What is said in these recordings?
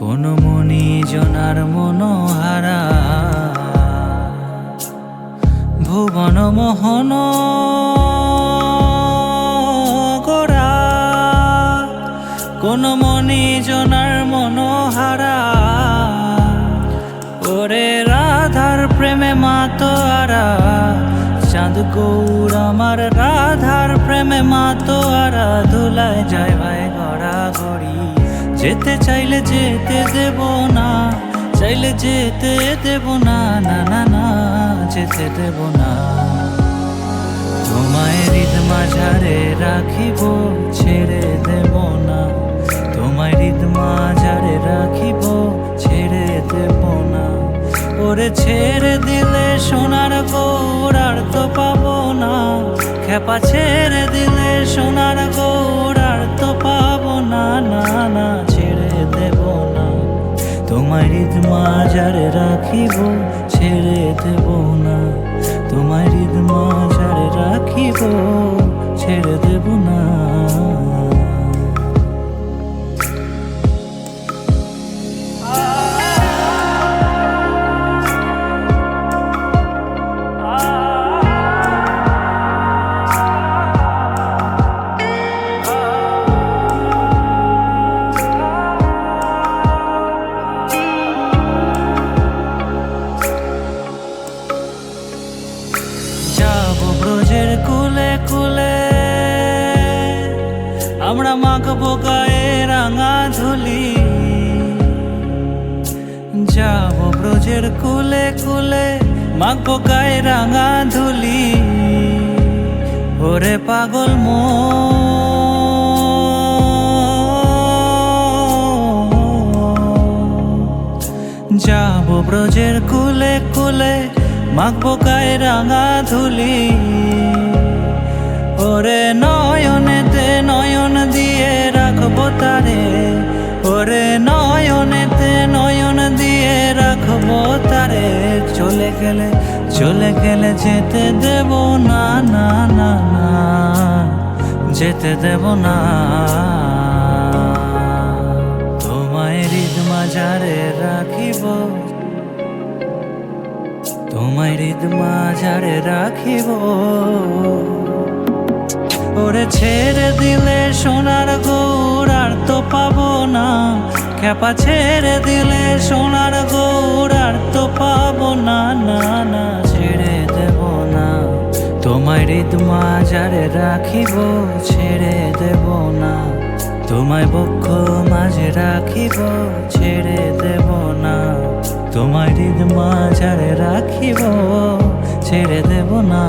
কোন মনি জনার মনোহারা? ভুবন মোহন গোড়া। কোন মনি জনার মনোহারা? ওরে রাধার প্রেমে মাতোয়ারা। চাঁদ গৌর আমার রাধার প্রেমে মাতোয়ারা। ধুলায় যায় ভাই গড়া গড়ি যেতে চাইলে যেতে দেব না, চাইলে যেতে দেব না না না না, যেতে দেব না। তোমায় হৃদ মাঝারে রাখিব, ছেড়ে দেব না। তোমায় হৃদ মাঝারে রাখিব, ছেড়ে দেব না। ওরে ছেড়ে দিলে সোনার গৌর আর তো পাবো না খেপা ছেড়ে দিলে সোনার হৃদ মাঝারে রাখিব ছেড়ে দেব না। তোমার হৃদ মাঝারে রাখিব। মাখবো গায়ে রাঙা ধুলি যাব ব্রজের কুলে কুলে, মাখবো গায়ে রাঙা ধুলি। ওরে পাগল মন যাব ব্রজের কুলে কুলে, মাখবো গায়ে রাঙা ধুলি। ওরে নয়নেতে তারে ওরে নয়নেতে নয়ন দিয়ে রাখব তারে। চলে গেলে চলে গেলে যেতে দেব না না না না, যেতে দেব না। তোমায় হৃদ মাঝারে রাখিব, তোমায় হৃদ মাঝারে রাখিব। ওরে ছেড়ে দিলে সোনার গৌর আর তো পাবো না। খেপা ছেড়ে দিলে সোনার গৌর আর তো পাবো না না না, ছেড়ে দেব না। তোমায় হৃদ মাঝারে রাখিব, ছেড়ে দেব না। তোমায় বক্ষ মাঝে রাখিব, ছেড়ে দেব না। তোমায় হৃদ মাঝারে রাখিব, ছেড়ে দেব না।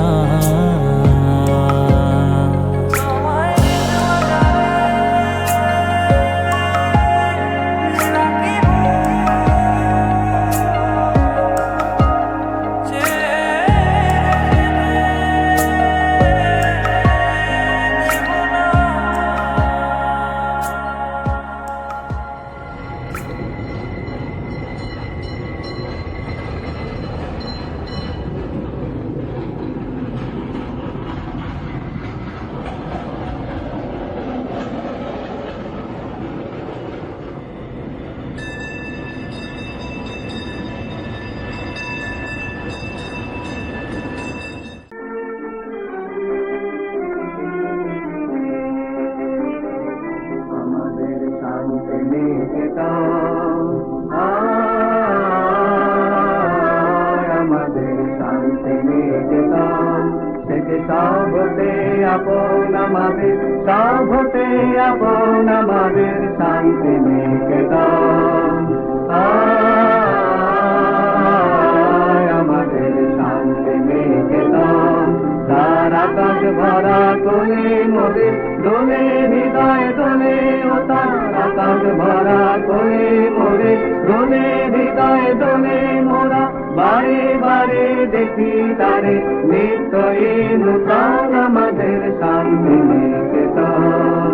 শান্তি নিকেতন থেকে শান্তি নিকেতন ভরা তোলে মোদের দোলে হৃদয় দোলে ও কাজ ভরা তোলে মোরে দোলে হৃদয় দোলে মোরা বারে বারে দেখি তারে নিত্যই নূতন আমাদের শান্তি নিকেতন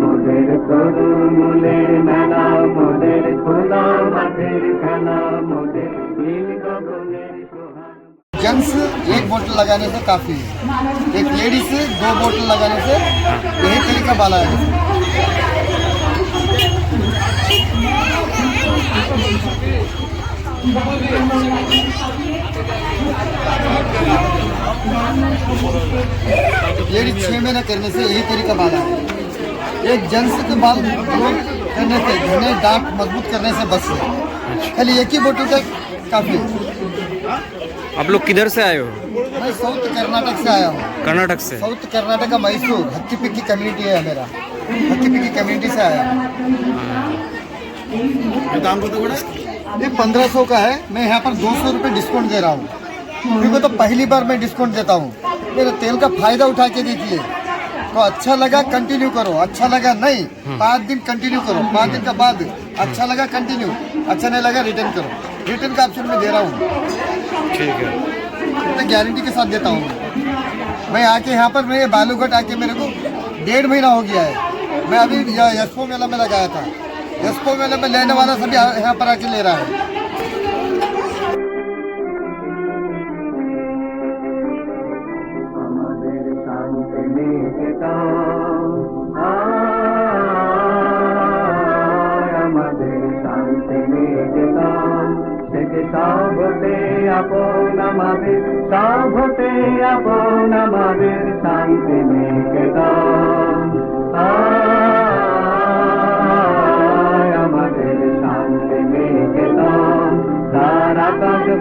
মোদের তরু মূলের মেলা মোদের খোলা মাঠের খেলা মোদের নীল গগনের সোহাগ जेंट्स एक बोतल लगाने से काफ़ी है एक लेडीज दो बोतल लगाने से यही तरीका बाला है लेडीज़ छः महीने करने से यही तरीका बाला है। एक जेंट्स के बाल करने से घने दांत मज़बूत करने से बस है। खाली एक ही बोतल तक काफ़ी। आप लोग किधर से आए हो? मैं साउथ कर्नाटक से आया हूँ। कर्नाटक से? साउथ कर्नाटक का मैसूर हक्की पिक्की कम्युनिटी है मेरा। हक्की पिक्की कम्युनिटी से आया हूँ। ये पंद्रह सौ का है। मैं यहाँ पर दो सौ रुपये डिस्काउंट दे रहा हूँ। क्योंकि तो पहली बार मैं डिस्काउंट देता हूँ। मेरे तेल का फ़ायदा उठा के देखिए। तो अच्छा लगा कंटिन्यू करो। अच्छा लगा नहीं पाँच दिन कंटिन्यू करो। पाँच दिन के बाद अच्छा लगा कंटिन्यू अच्छा नहीं लगा रिटर्न करो। रिटर्न का ऑप्शन मैं दे रहा हूँ। ठीक है। मैं गारंटी के साथ देता हूँ। मैं। आके यहाँ पर मैं बालूघाट आके मेरे को डेढ़ महीना हो गया है। मैं अभी यशपो मेला में लगाया था। यशपो मेला में लेने वाला सभी यहाँ पर आके ले रहा है আমাদের শান্তি নিকেতন আয় আমাদের শান্তি নিকেতন থেকে সবতে আপন আমাদের সবতে আপন আমাদের শান্তি নিকেতন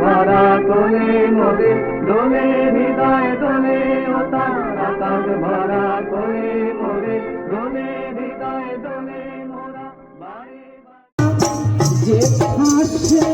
ভরা কোলে মোরে দোলে হৃদয়, দোলে ও তার আকাশ ভরা কোলে মোরে দোলে হৃদয়, দোলে মোরা বাড়ি যে ফাঁসে